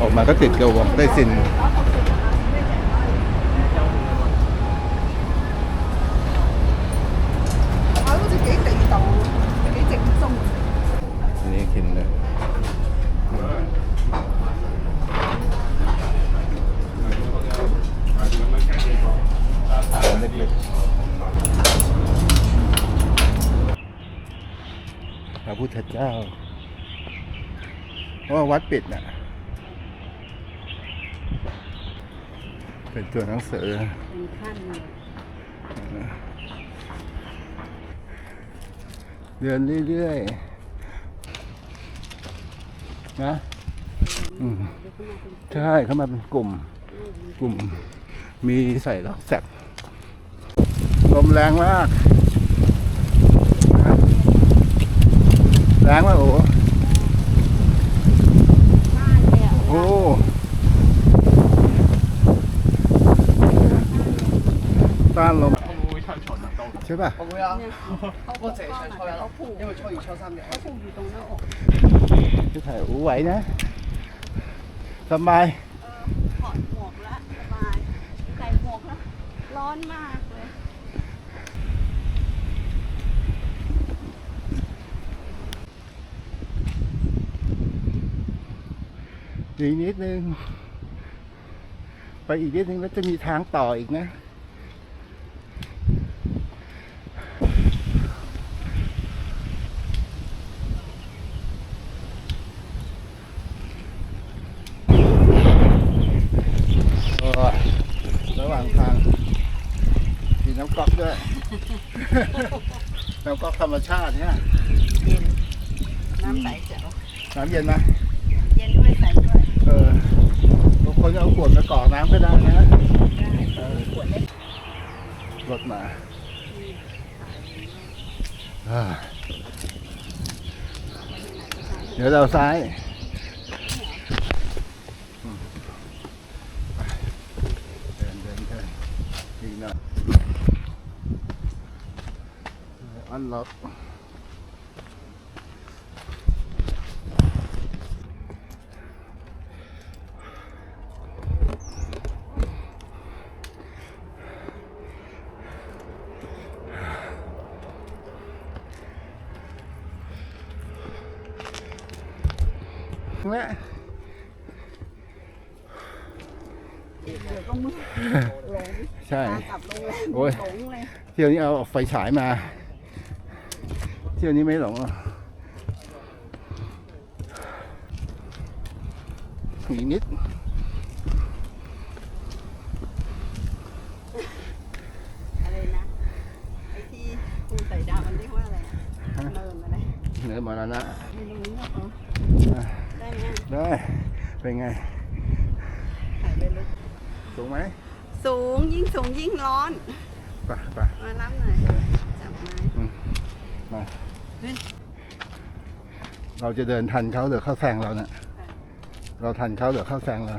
ออกมาก็ติดเกียววได้สินนี่กินเลยพระพุทธเจ้าเพราะว่าวัดปิดน่ะ เป็นตัวหนังสือเป็นขั้นเดินเรื่อยๆนะใช่เข้ามาเป็นกลุ่ม กลุ่มมีใส่ล็อกแสกลมแรงมากแรงมากโอ้โห บ้านเลยอะ โอ้โห ต้านลมใช่ป่ะ 我会啊，我净系唱初一咯，因为初二、初三嘅。 เขาผูกอยู่ตรงหน้าอก จะถ่ายอู้ไหวนะ สบาย ถอดหมวกแล้วสบายใส่หมวกแล้วร้อนมากเลย อีกนิดนึง ไปอีกนิดนึงแล้วจะมีทางต่ออีกนะ ดี๋ยวเราซ้ายอืมไปเดินเดินเดินอีกหน่อยอันล็อก เดี๋ยวก็มืดหลงใช่ตากลับโรงแรมโอ้ยหลงเลยเที่ยวนี้เอาไฟฉายมา เที่ยวนี้ไม่หลงหรอกอีกนิดอะไรนะไอ้ที่คูใส่ดาวมันเรียกว่าอะไรอะเนินอะไรเหนือมาแล้วนะ ไม่รู้เนี่ยเหรอได้ไหมได้ เป็นไงถ่ายไปลึกสูงไหม สูงยิ่งสูงยิ่งร้อนไปไปมารับหน่อย จับไม้มาเฮ้ยเราจะเดินทันเขาหรือเขาแซงเราเนะ่ะเราทันเขาหรือเขาแซงเรา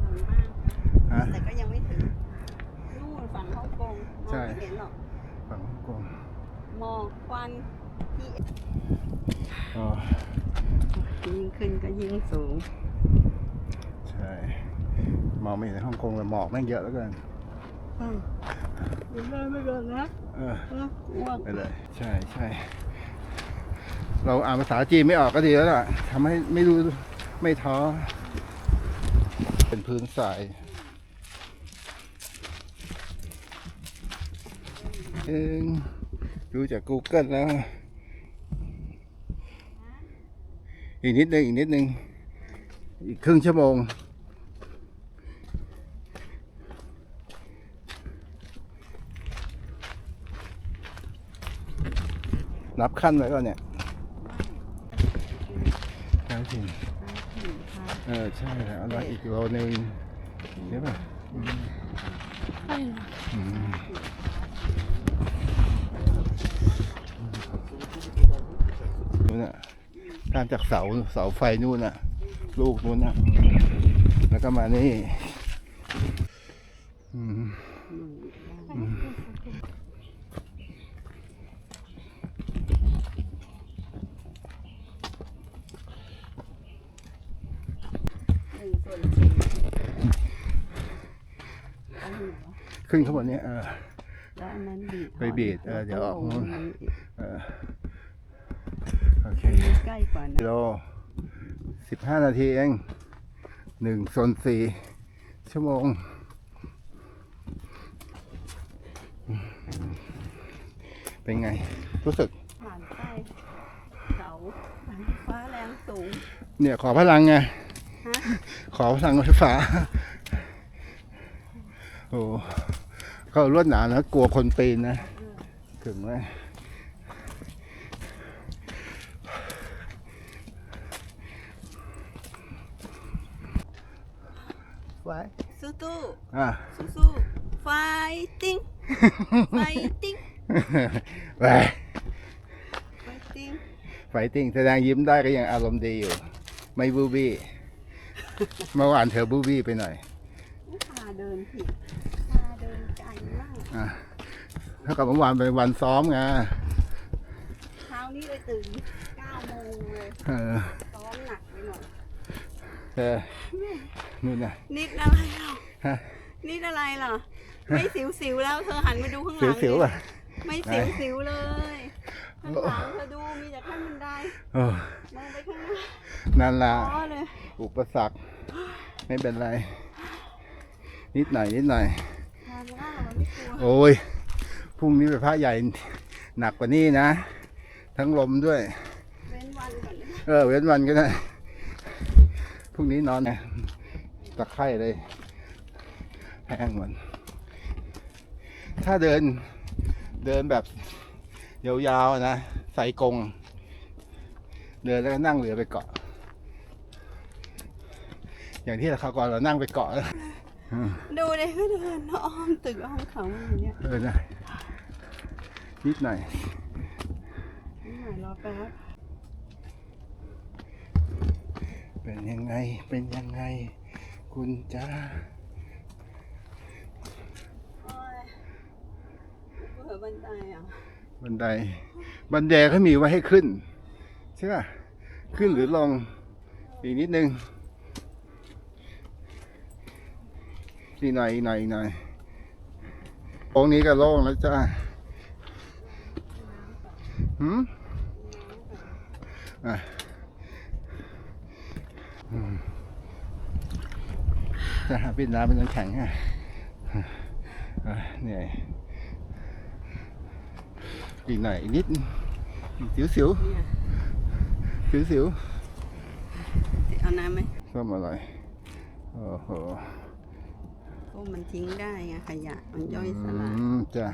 หลังบ้าน ฮะ แต่ก็ยังไม่ถึง นู่นฝั่งฮ่องกงมอง ใช่ ไม่เห็นหรอก ฝั่งฮ่องกง หมอกควันที่ อ๋อ ยิ่งขึ้นก็ยิ่งสูง ใช่ มองไม่เห็นฮ่องกงเลยหมอกแม่งเยอะแล้วเกินยินได้ไม่เกินนะเออเอออ้วกไปเลย ใช่ใช่เราอ่านภาษาจีนไม่ออกก็ดีแล้วล่ะทำให้ไม่รู้ไม่ท้อ เป็นพื้นทรายเองดูจาก Google แล้ว อีกนิดนึงอีกนิดนึง อีกครึ่งชั่วโมง รับขั้นไว้ก่อนเนี่ยท้าถิ่นเออใช่แล้วเอาละอีกโลนึงใช่ป่ะอืมนู่นน่ะตามจากเสาเสาไฟนู่นน่ะ ลูกนู่นน่ะ แล้วก็มานี่อืมอืม ขึ้นข้างบนเนี้ยเออแล้วอันนั้นบีดไปบีดเออเดี๋ยวออกนู่นนเออโอเคอันนี้ใกล้กว่ากินะโลสิบห้านาทีเองหนึ่งโซนสี่ชั่วโมง เป็นไง รู้สึกผ่านใต้เสาฟ้าแรงสูง เนี่ยขอพลังไงฮะขอพลังไฟฟ้า โอ้ เขาลวดหนามนะ กลัวคนปีนนะ ถึงไหมไว้สู้ตู้อะสู้สู้ไฟติ้งไฟติ้งไปไฟติ้งไฟติ้งแสดงยิ้มได้ก็ยังอารมณ์ดีอยู่ ไม่บูบี้เมื่อวานเธอบูบี้ไปหน่อยพาเดินผิด อะเท่ากับเมื่อวานเป็นวันซ้อมไงเช้านี้เลยตื่น9โมงเลยเออซ้อมหนักไปหน่อยเออนู่นน่ะนิดอะไรหรอฮะนิดอะไรเหรอไม่สิวสิวๆแล้วเธอหันมาดูข้างหลังสิวๆดิอะ ไม่สิวสิวๆเลยข้างหลังเธอดูมีแต่ขั้นบันไดโอ้มองไปข้างหน้านั่นล่ะอ๋อเลยอุปสรรค ไม่เป็นไร นิดหน่อยนิดหน่อย ทานว่ามันไม่กลัวโอ้ยพรุ่งนี้เป็นพระใหญ่หนักกว่านี้นะ ทั้งลมด้วย เว้นวันก่อนนะเออเว้นวันก็ได้พรุ่งนี้นอนไงตะไคร่เลยแห้งหมดถ้าเดินเดินแบบยาวๆนะใส่กรงเดินแล้วก็นั่งเรือไปเกาะ อย่างที่เราก่อนเรานั่งไปเกาะแล้ว ดูเลยก็เดินอ้อมตึกอ้อมเขาอย่างเนี้ยเออนะนิดหน่อยนี่หน่อยรอแป๊บเป็นยังไงเป็นยังไง คุณจ้าโอ้ยเผื่อบันไดอะบันได บันไดเขามีไว้ให้ขึ้น ใช่ป่ะ ขึ้นหรือลงอีกนิดนึง อีกหน่อยอีกหน่อยอีกหน่อยตรงนี้ก็โล่งแล้วจ้าหืมอะอืมจะหาปิดน้ำเป็นน้ำแข็งอะอะเหนื่อยอีกหน่อยอีกนิดสิวสิวเนี่ยสิวสิวเอาน้ำไหมส้มอร่อยโอ้โหพว กมันทิ้งได้ไงขยะมันย่อยสลายอืมจ้ะ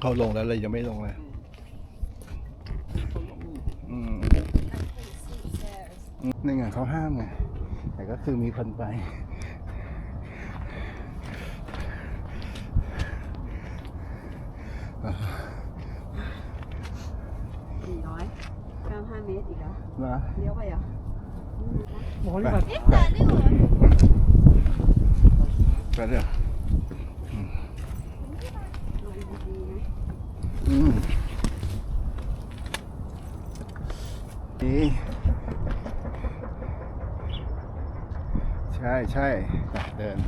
เขาลงแล้วเลยยังไม่ลงเลยอืมนี่ไงเขาห้ามไง แต่ก็คือมีคนไปสี่ร้อยเก้าห้าเมตรอีกแล้วนะเลี้ยวไปเหรอไปไปเร็วลงดีๆนะอืมนี่ใช่ใช่ไปเดิน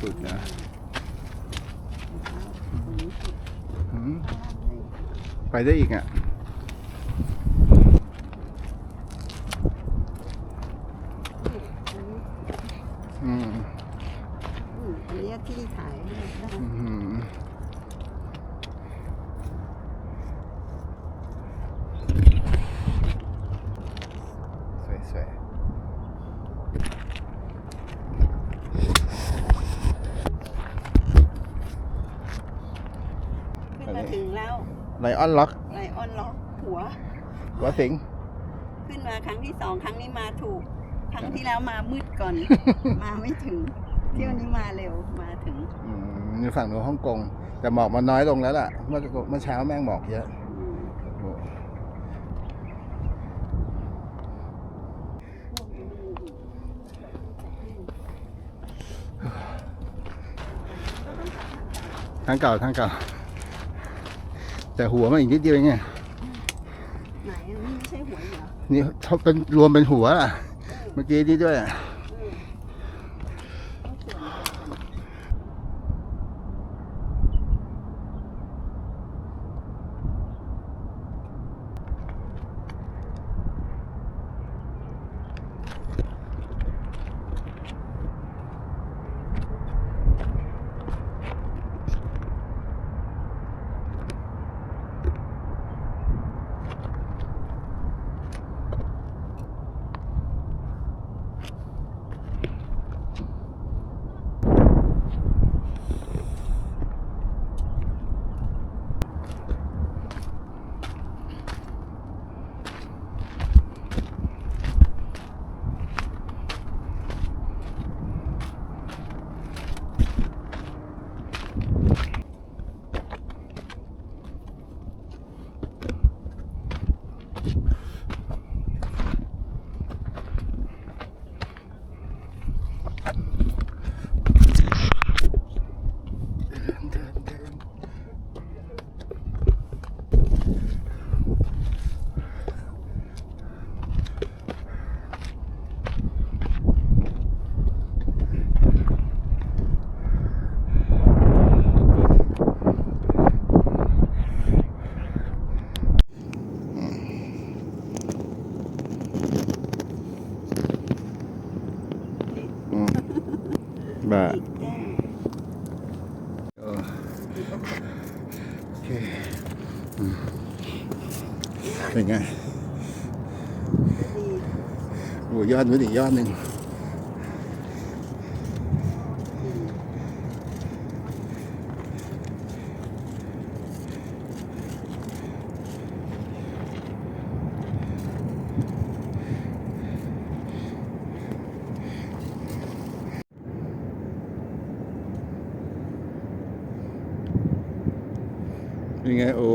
สุดนะอืม ไปได้อีกอะ อืม อืมอันเนี้ยที่ถ่ายได้ อืมสวยๆ ขึ้นมาถึงแล้ว ไลออนล็อกไลออนล็อกถึงหัว หัวสิง ขึ้นมาครั้งที่สองครั้งนี้มาถูก ครั้งที่แล้วมามืดก่อน มาไม่ถึง เที่ยวนี้มาเร็วมาถึงอืมนี่ฝั่งนู้นฮ่องกง แต่หมอกมันน้อยลงแล้วล่ะ เมื่อเมื่อเช้าแม่งหมอกเยอะอืมโอ้พวกนี้มันอยู่ทางเก่าทางเก่า แต่หัวมันอีกนิดเดียวเองไงไหนอันนี้ไม่ใช่หัวเหรอนี่เขาเป็นรวมเป็นหัวอะ เมื่อกี้นี้ด้วยอะ อืมต้องส่วนเดียวกัน อืมบ้า อีกแก้ม เออโอเคอืมเป็นไง ดี โอ้ยอดนู้นอีกยอดหนึ่งอืมเป็นไงโอ้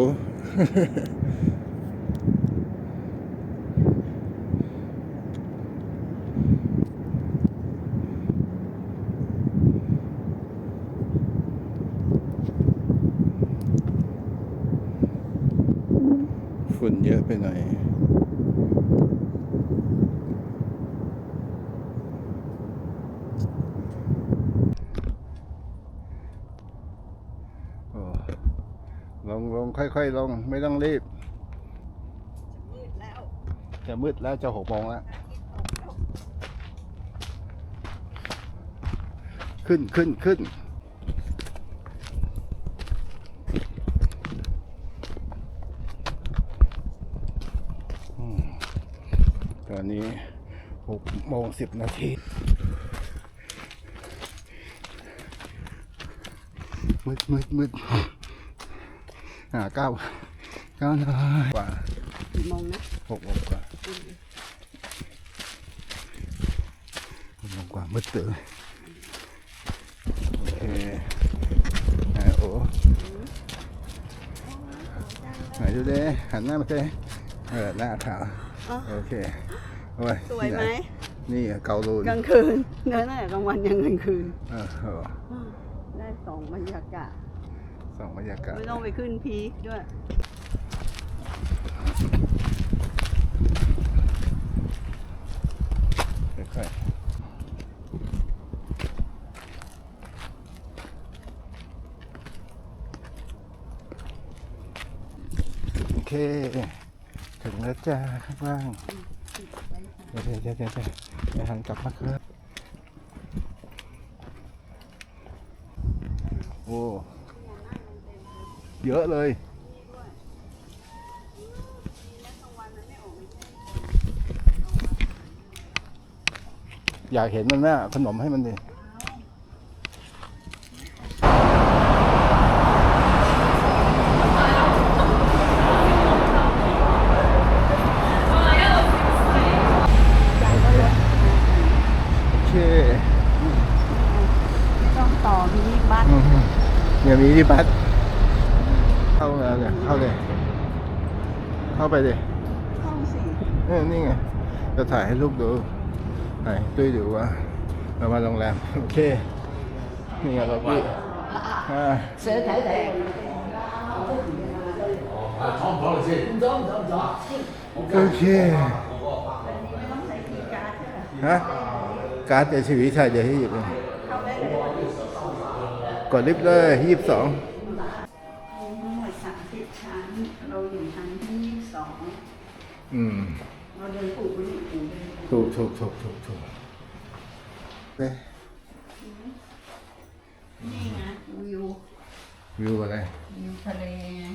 ฝุ่นเยอะไปหน่อยโอ้ลงลงค่อยๆลง ไม่ต้องรีบมืดแล้วจะมืดแล้ว จะหกโมงแล้วอาทิตย์ตกแล้วขึ้นขึ้นขึ้น ตอนนี้หกโมงสิบนาที มืดมืดมืดอ่าเก้าเก้านาฬิกว่ากี่โมงนะหกโมงกว่าหกโมงกว่ามืดตื่นโอเคไหนโอ้ไหนดูดิหันหน้ามาสิ เออหน้าขาวอ๋อ โอเคโอ้ยสวยไหมนี่เกาลูนกลางคืนเนื้อตั้งแต่กลางวันยังกลางคืนเออเออได้สองบรรยากาศ สองบรรยากาศไม่ต้องไปขึ้นพีคด้วย ค่อยๆโอเคถึงแล้ว จ้าข้างล่างเดี๋ยวเดี๋ยวเดี๋ยวเดี๋ยวเดี๋ยวหันกลับมาครับ โอ้เยอะเลยอยากเห็นมันแม่ขนมให้มันดิ ไม่ ต้องต่อมีบัสเนี่ยมีที่บัสเข้าแลนยเข้าเลยเข้าไปเลยเข้าสิเออนี่ไงจะถ่ายให้ลูกดูไหนตุ้ยดูว่าเรามาโรงแรมโอเคนี่ไงเราพี่เสือไถ่ไถ่โอเคฮะ การ์ดเดี๋ยวชีวิตชายเดี๋ยวให้หยิบเองเข้าได้เลยกดลิฟต์เลยยี่สิบสองมีทั้งหมดสามสิบชั้น เราอยู่ชั้นที่ยี่สิบสองอืม เราเดินปลูกไปอยู่ปลูกเดินถูกถูกถูกถูกถูกเนี่ยนี่ไงวิววิวอะไร วิวทะเลไง